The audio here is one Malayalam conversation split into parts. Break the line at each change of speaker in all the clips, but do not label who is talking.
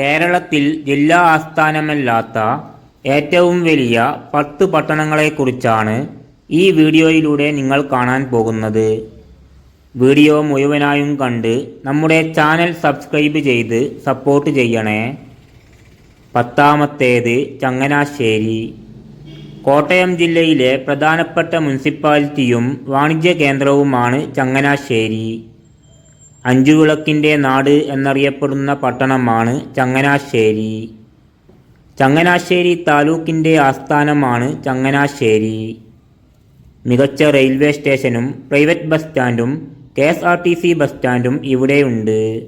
കേരളത്തിൽ ജില്ലാ ആസ്ഥാനമല്ലാത്ത ഏറ്റവും വലിയ പത്ത് പട്ടണങ്ങളെക്കുറിച്ചാണ് ഈ വീഡിയോയിലൂടെ നിങ്ങൾ കാണാൻ പോകുന്നത്. വീഡിയോ മുഴുവനായും കണ്ട് നമ്മുടെ ചാനൽ സബ്സ്ക്രൈബ് ചെയ്ത് സപ്പോർട്ട് ചെയ്യണേ. പത്താമത്തേത് ചങ്ങനാശ്ശേരി. കോട്ടയം ജില്ലയിലെ പ്രധാനപ്പെട്ട മുനിസിപ്പാലിറ്റിയും വാണിജ്യ കേന്ദ്രവുമാണ് ചങ്ങനാശ്ശേരി. അഞ്ചുവിളക്കിന്റെ നാട് എന്നറിയപ്പെടുന്ന പട്ടണമാണ് ചങ്ങനാശ്ശേരി. ചങ്ങനാശ്ശേരി താലൂക്കിന്റെ ആസ്ഥാനമാണ് ചങ്ങനാശ്ശേരി. മികച്ച റെയിൽവേ സ്റ്റേഷനും private bus സ്റ്റാൻഡും K S R T C bus സ്റ്റാൻഡും ഇവിടെയുണ്ട്.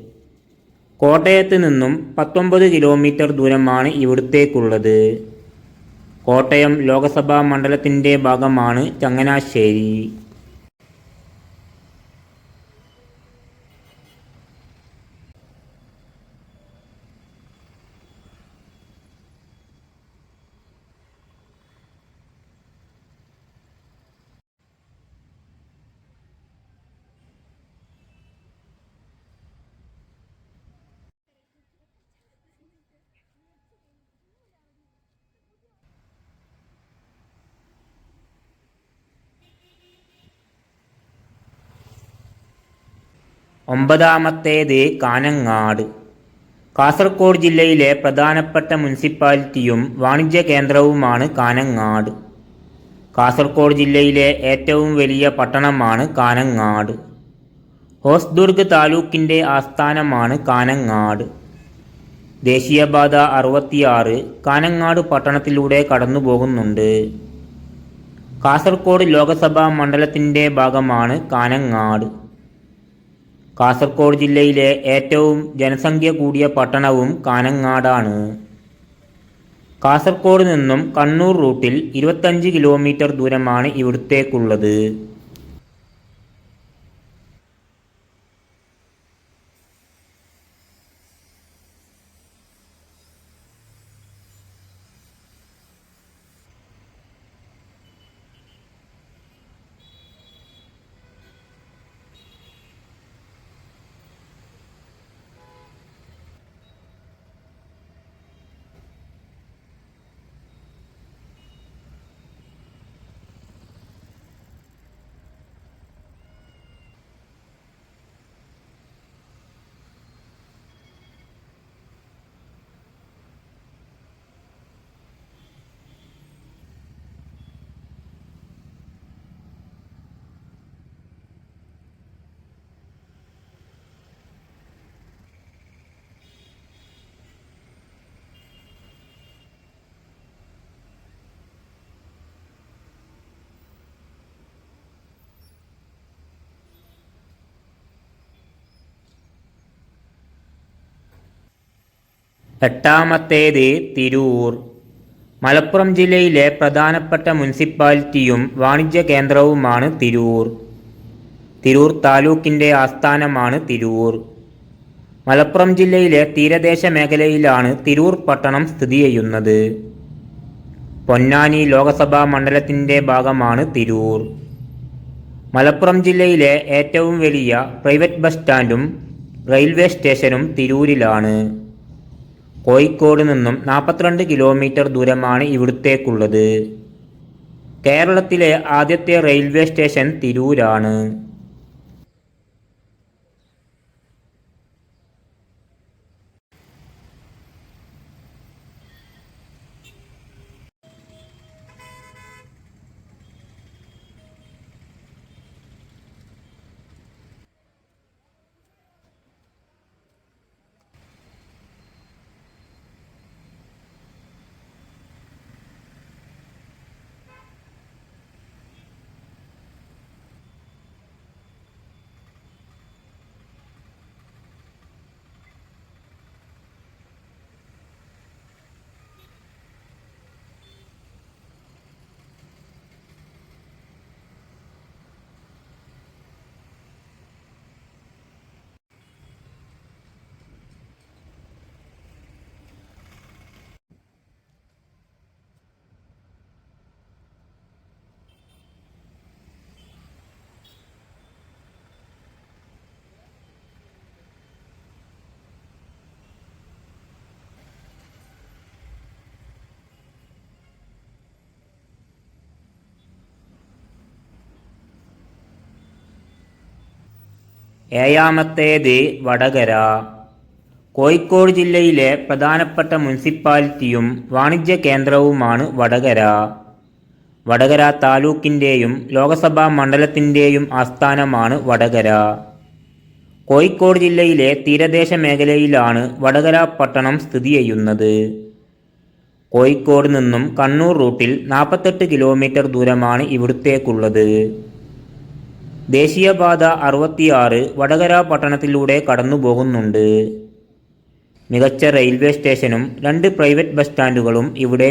കോട്ടയത്ത് നിന്നും പത്തൊമ്പത് കിലോമീറ്റർ ദൂരമാണ് ഇവിടത്തേക്കുള്ളത്. കോട്ടയം ലോകസഭാ മണ്ഡലത്തിന്റെ ഭാഗമാണ് ചങ്ങനാശ്ശേരി. ഒമ്പതാമത്തേത് കാനങ്ങാട് കാസർഗോഡ് ജില്ലയിലെ പ്രധാനപ്പെട്ട മുനിസിപ്പാലിറ്റിയും വാണിജ്യ കേന്ദ്രവുമാണ് കാനങ്ങാട് കാസർഗോഡ് ജില്ലയിലെ ഏറ്റവും വലിയ പട്ടണമാണ് കാനങ്ങാട് ഹോസ്ദുർഗ് താലൂക്കിന്റെ ആസ്ഥാനമാണ് കാനങ്ങാട് ദേശീയപാത അറുപത്തിയാറ് കാനങ്ങാട് പട്ടണത്തിലൂടെ കടന്നു പോകുന്നുണ്ട് കാസർഗോഡ് ലോകസഭാ മണ്ഡലത്തിന്റെ ഭാഗമാണ് കാനങ്ങാട് കാസർഗോഡ് ജില്ലയിലെ ഏറ്റവും ജനസംഖ്യ കൂടിയ പട്ടണവും കാനങ്ങാടാണ്. കാസർഗോഡ് നിന്നും കണ്ണൂർ റൂട്ടിൽ ഇരുപത്തഞ്ച് കിലോമീറ്റർ ദൂരമാണ് ഇവിടത്തേക്കുള്ളത്. എട്ടാമത്തേത് തിരൂർ. മലപ്പുറം ജില്ലയിലെ പ്രധാനപ്പെട്ട മുനിസിപ്പാലിറ്റിയും വാണിജ്യ കേന്ദ്രവുമാണ് തിരൂർ. തിരൂർ താലൂക്കിന്റെ ആസ്ഥാനമാണ് തിരൂർ. മലപ്പുറം ജില്ലയിലെ തീരദേശ മേഖലയിലാണ് തിരൂർ പട്ടണം സ്ഥിതി ചെയ്യുന്നത്. പൊന്നാനി ലോകസഭാ മണ്ഡലത്തിന്റെ ഭാഗമാണ് തിരൂർ. മലപ്പുറം ജില്ലയിലെ ഏറ്റവും വലിയ പ്രൈവറ്റ് ബസ് സ്റ്റാൻഡും റെയിൽവേ സ്റ്റേഷനും തിരൂരിലാണ്. കോഴിക്കോട് നിന്നും നാൽപ്പത്തിരണ്ട് കിലോമീറ്റർ ദൂരമാണ് ഇവിടുത്തേക്കുള്ളത്. കേരളത്തിലെ ആദ്യത്തെ റെയിൽവേ സ്റ്റേഷൻ തിരൂരാണ്. ഏഴാമത്തേത് വടകര. കോഴിക്കോട് ജില്ലയിലെ പ്രധാനപ്പെട്ട മുനിസിപ്പാലിറ്റിയും വാണിജ്യ കേന്ദ്രവുമാണ് വടകര. വടകര താലൂക്കിന്റെയും ലോകസഭാ മണ്ഡലത്തിന്റെയും ആസ്ഥാനമാണ് വടകര. കോഴിക്കോട് ജില്ലയിലെ തീരദേശ മേഖലയിലാണ് വടകര പട്ടണം സ്ഥിതി ചെയ്യുന്നത്. കോഴിക്കോട് നിന്നും കണ്ണൂർ റൂട്ടിൽ നാൽപ്പത്തെട്ട് കിലോമീറ്റർ ദൂരമാണ് ഇവിടുത്തേക്കുള്ളത്. ദേശീയപാത അറുപത്തിയാറ് വടകര പട്ടണത്തിലൂടെ കടന്നുപോകുന്നുണ്ട്. മികച്ച റെയിൽവേ സ്റ്റേഷനും രണ്ട് പ്രൈവറ്റ് ബസ് സ്റ്റാൻഡുകളും ഇവിടെ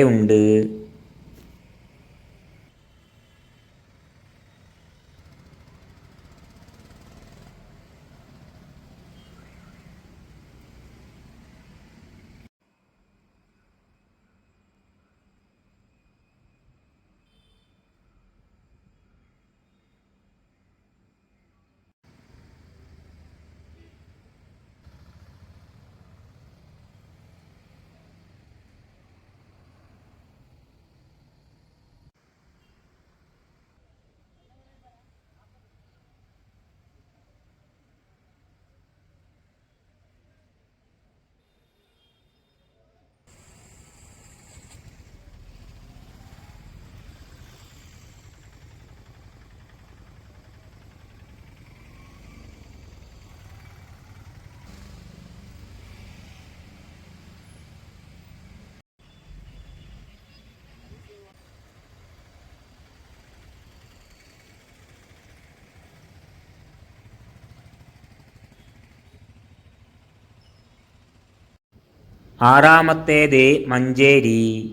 ആറാമത്തേത് മഞ്ചേരി.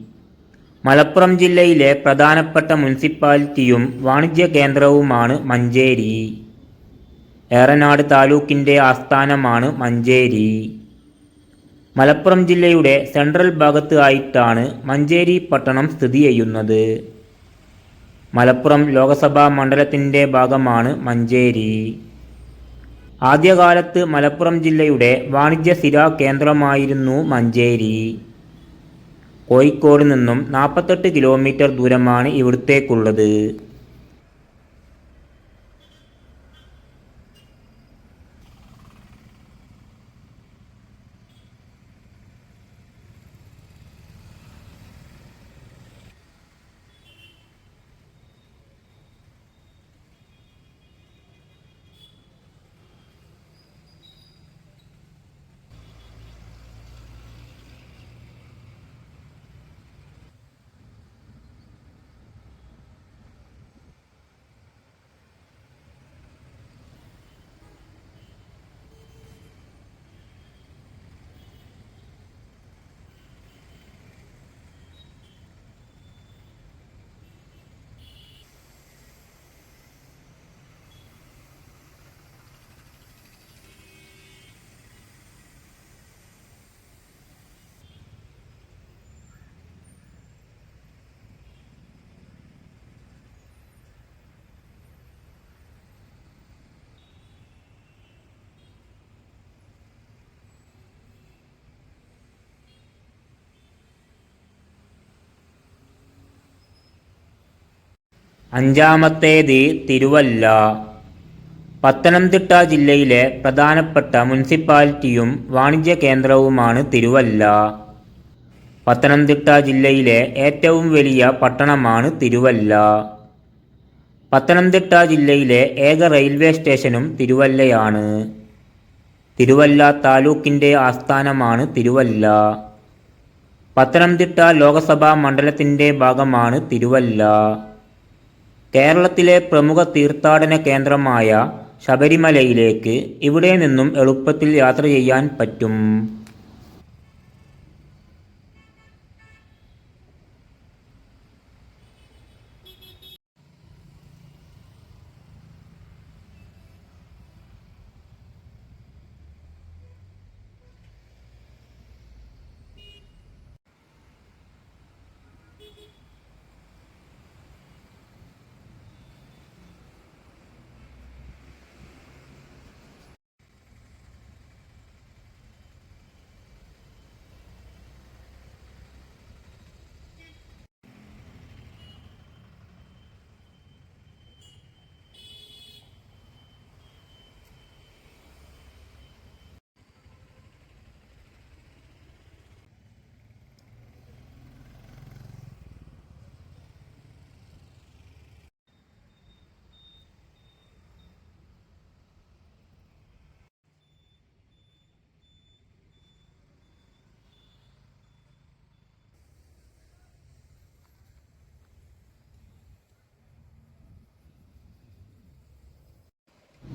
മലപ്പുറം ജില്ലയിലെ പ്രധാനപ്പെട്ട മുനിസിപ്പാലിറ്റിയും വാണിജ്യ കേന്ദ്രവുമാണ് മഞ്ചേരി. ഏറനാട് താലൂക്കിന്റെ ആസ്ഥാനമാണ് മഞ്ചേരി. മലപ്പുറം ജില്ലയുടെ സെൻട്രൽ ഭാഗത്ത് ആയിട്ടാണ് മഞ്ചേരി പട്ടണം സ്ഥിതി ചെയ്യുന്നത്. മലപ്പുറം ലോകസഭാ മണ്ഡലത്തിന്റെ ഭാഗമാണ് മഞ്ചേരി. ആദ്യകാലത്ത് മലപ്പുറം ജില്ലയുടെ വാണിജ്യ സ്ഥിരാ കേന്ദ്രമായിരുന്നു മഞ്ചേരി. കോഴിക്കോട് നിന്നും നാൽപ്പത്തെട്ട് കിലോമീറ്റർ ദൂരമാണ് ഇവിടത്തേക്കുള്ളത്. അഞ്ചാമത്തേത് തിരുവല്ല. പത്തനംതിട്ട ജില്ലയിലെ പ്രധാനപ്പെട്ട മുനിസിപ്പാലിറ്റിയും വാണിജ്യ കേന്ദ്രവുമാണ് തിരുവല്ല. പത്തനംതിട്ട ജില്ലയിലെ ഏറ്റവും വലിയ പട്ടണമാണ് തിരുവല്ല. പത്തനംതിട്ട ജില്ലയിലെ ഏക റെയിൽവേ സ്റ്റേഷനും തിരുവല്ലയാണ്. തിരുവല്ല താലൂക്കിന്റെ ആസ്ഥാനമാണ് തിരുവല്ല. പത്തനംതിട്ട ലോകസഭാ മണ്ഡലത്തിന്റെ ഭാഗമാണ് തിരുവല്ല. കേരളത്തിലെ പ്രമുഖ തീർത്ഥാടന കേന്ദ്രമായ ശബരിമലയിലേക്ക് ഇവിടെ നിന്നും എളുപ്പത്തിൽ യാത്ര ചെയ്യാൻ പറ്റും.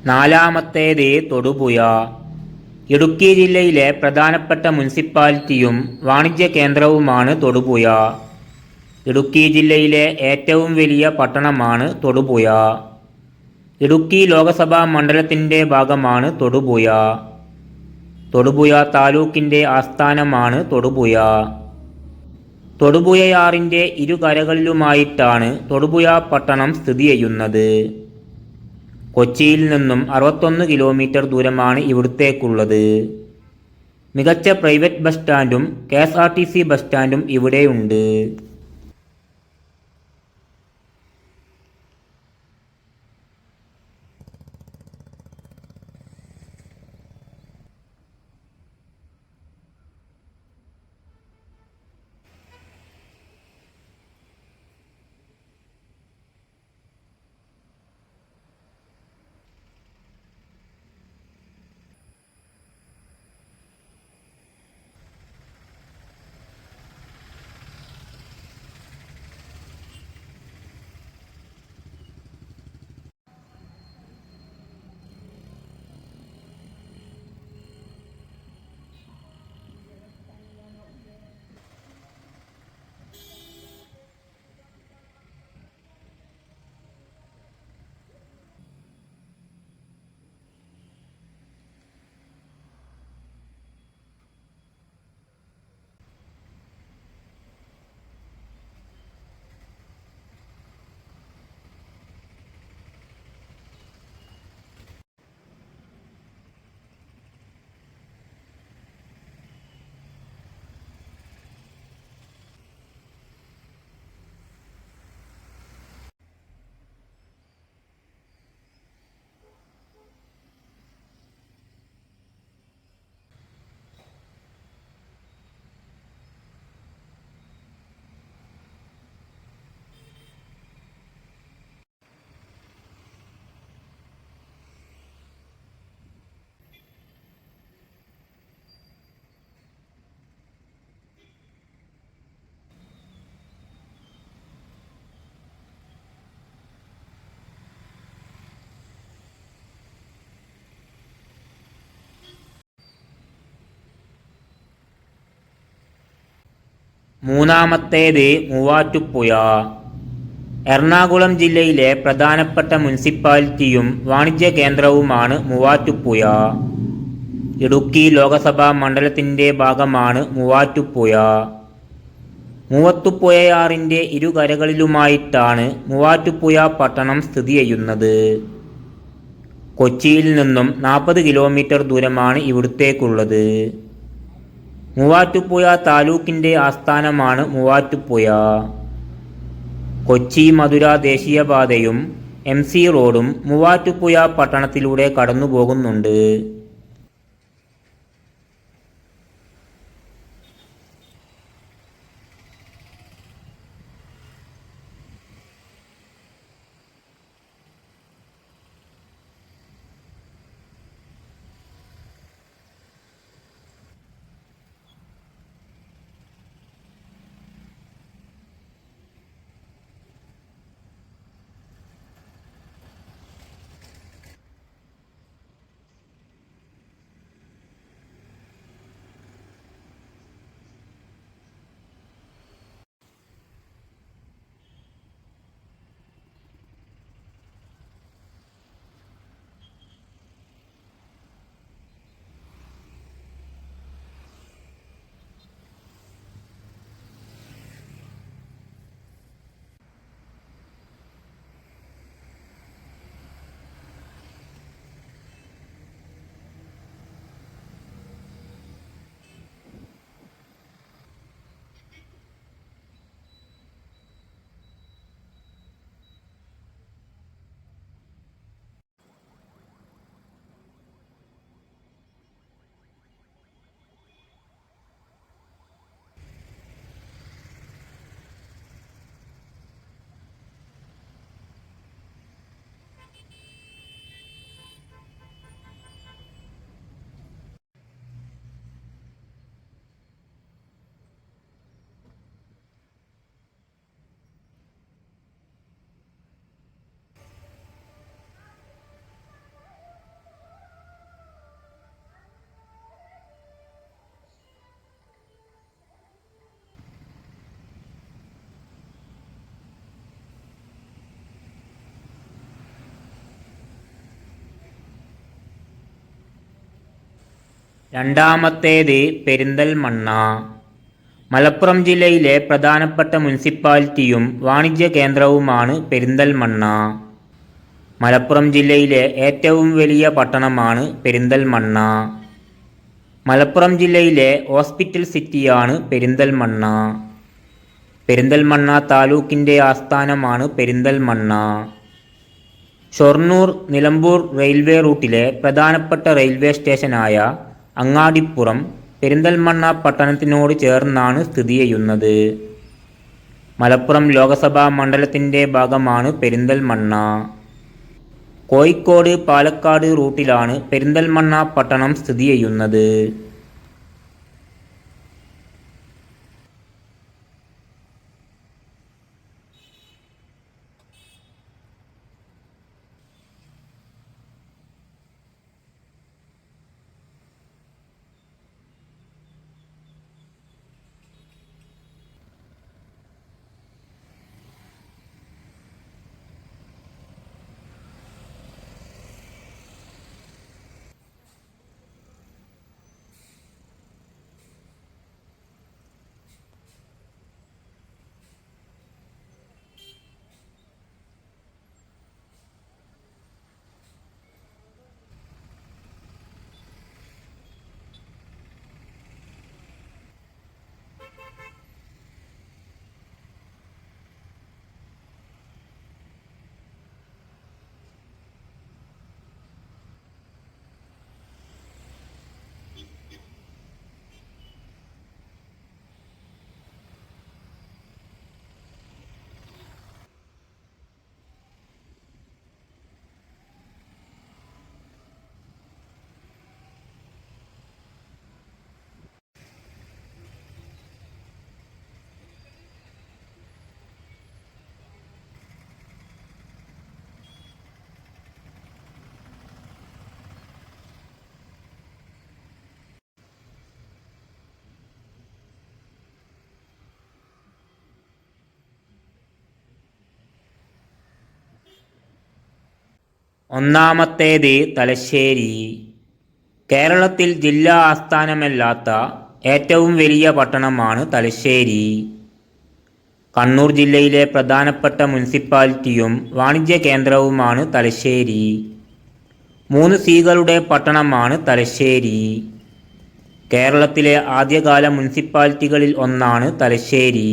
നാലാമത്തേത് തൊടുപുയ ഇടുക്കി ജില്ലയിലെ പ്രധാനപ്പെട്ട മുനിസിപ്പാലിറ്റിയും വാണിജ്യ കേന്ദ്രവുമാണ് തൊടുപുയ ഇടുക്കി ജില്ലയിലെ ഏറ്റവും വലിയ പട്ടണമാണ് തൊടുപുയ ഇടുക്കി ലോകസഭാ മണ്ഡലത്തിന്റെ ഭാഗമാണ് തൊടുപുയ തൊടുപുയ താലൂക്കിന്റെ ആസ്ഥാനമാണ് തൊടുപുയ തൊടുപുഴയാറിന്റെ ഇരുകരകളിലുമായിട്ടാണ് തൊടുപുയ പട്ടണം സ്ഥിതി ചെയ്യുന്നത്. കൊച്ചിയിൽ നിന്നും അറുപത്തൊന്ന് കിലോമീറ്റർ ദൂരമാണ് ഇവിടത്തേക്കുള്ളത്. മികച്ച private bus സ്റ്റാൻഡും K S R T C bus സ്റ്റാൻഡും ഇവിടെയുണ്ട്. മൂന്നാമത്തേത് മൂവാറ്റുപുഴ. എറണാകുളം ജില്ലയിലെ പ്രധാനപ്പെട്ട മുനിസിപ്പാലിറ്റിയും വാണിജ്യ കേന്ദ്രവുമാണ് മൂവാറ്റുപുഴ. ഇടുക്കി ലോകസഭാ മണ്ഡലത്തിന്റെ ഭാഗമാണ് മൂവാറ്റുപുഴ. മൂവത്തുപുഴയാറിന്റെ ഇരുകരകളിലുമായിട്ടാണ് മൂവാറ്റുപുഴ പട്ടണം സ്ഥിതി ചെയ്യുന്നത്. കൊച്ചിയിൽ നിന്നും നാൽപ്പത് കിലോമീറ്റർ ദൂരമാണ് ഇവിടത്തേക്കുള്ളത്. മൂവാറ്റുപുഴ താലൂക്കിന്റെ ആസ്ഥാനമാണ് മൂവാറ്റുപുഴ. കൊച്ചി മധുര ദേശീയപാതയും എം സി റോഡും മൂവാറ്റുപുഴ പട്ടണത്തിലൂടെ കടന്നു പോകുന്നുണ്ട് രണ്ടാമത്തേത് പെരിന്തൽമണ്ണ. മലപ്പുറം ജില്ലയിലെ പ്രധാനപ്പെട്ട മുനിസിപ്പാലിറ്റിയും വാണിജ്യ കേന്ദ്രവുമാണ് പെരിന്തൽമണ്ണ. മലപ്പുറം ജില്ലയിലെ ഏറ്റവും വലിയ പട്ടണമാണ് പെരിന്തൽമണ്ണ. മലപ്പുറം ജില്ലയിലെ ഹോസ്പിറ്റൽ സിറ്റിയാണ് പെരിന്തൽമണ്ണ. പെരിന്തൽമണ്ണ താലൂക്കിന്റെ ആസ്ഥാനമാണ് പെരിന്തൽമണ്ണ. ഷൊർണൂർ നിലമ്പൂർ റെയിൽവേ റൂട്ടിലെ പ്രധാനപ്പെട്ട റെയിൽവേ സ്റ്റേഷനായ അങ്ങാടിപ്പുറം പെരിന്തൽമണ്ണ പട്ടണത്തിനോട് ചേർന്നാണ് സ്ഥിതി ചെയ്യുന്നത്. മലപ്പുറം ലോകസഭാ മണ്ഡലത്തിന്റെ ഭാഗമാണ് പെരിന്തൽമണ്ണ. കോഴിക്കോട് പാലക്കാട് റൂട്ടിലാണ് പെരിന്തൽമണ്ണ പട്ടണം സ്ഥിതി ചെയ്യുന്നത്. ഒന്നാമത്തേത് തലശ്ശേരി. കേരളത്തിൽ ജില്ലാ ആസ്ഥാനമല്ലാത്ത ഏറ്റവും വലിയ പട്ടണമാണ് തലശ്ശേരി. കണ്ണൂർ ജില്ലയിലെ പ്രധാനപ്പെട്ട മുനിസിപ്പാലിറ്റിയും വാണിജ്യ കേന്ദ്രവുമാണ് തലശ്ശേരി. മൂന്ന് സീകളുടെ പട്ടണമാണ് തലശ്ശേരി. കേരളത്തിലെ ആദ്യകാല മുനിസിപ്പാലിറ്റികളിൽ ഒന്നാണ് തലശ്ശേരി.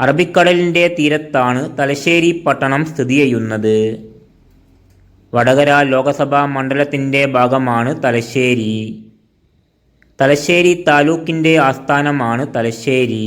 അറബിക്കടലിന്റെ തീരത്താണ് തലശ്ശേരി പട്ടണം സ്ഥിതി ചെയ്യുന്നത്. വടകര ലോകസഭാ മണ്ഡലത്തിന്റെ ഭാഗമാണ് തലശ്ശേരി. തലശ്ശേരി താലൂക്കിന്റെ ആസ്ഥാനമാണ് തലശ്ശേരി.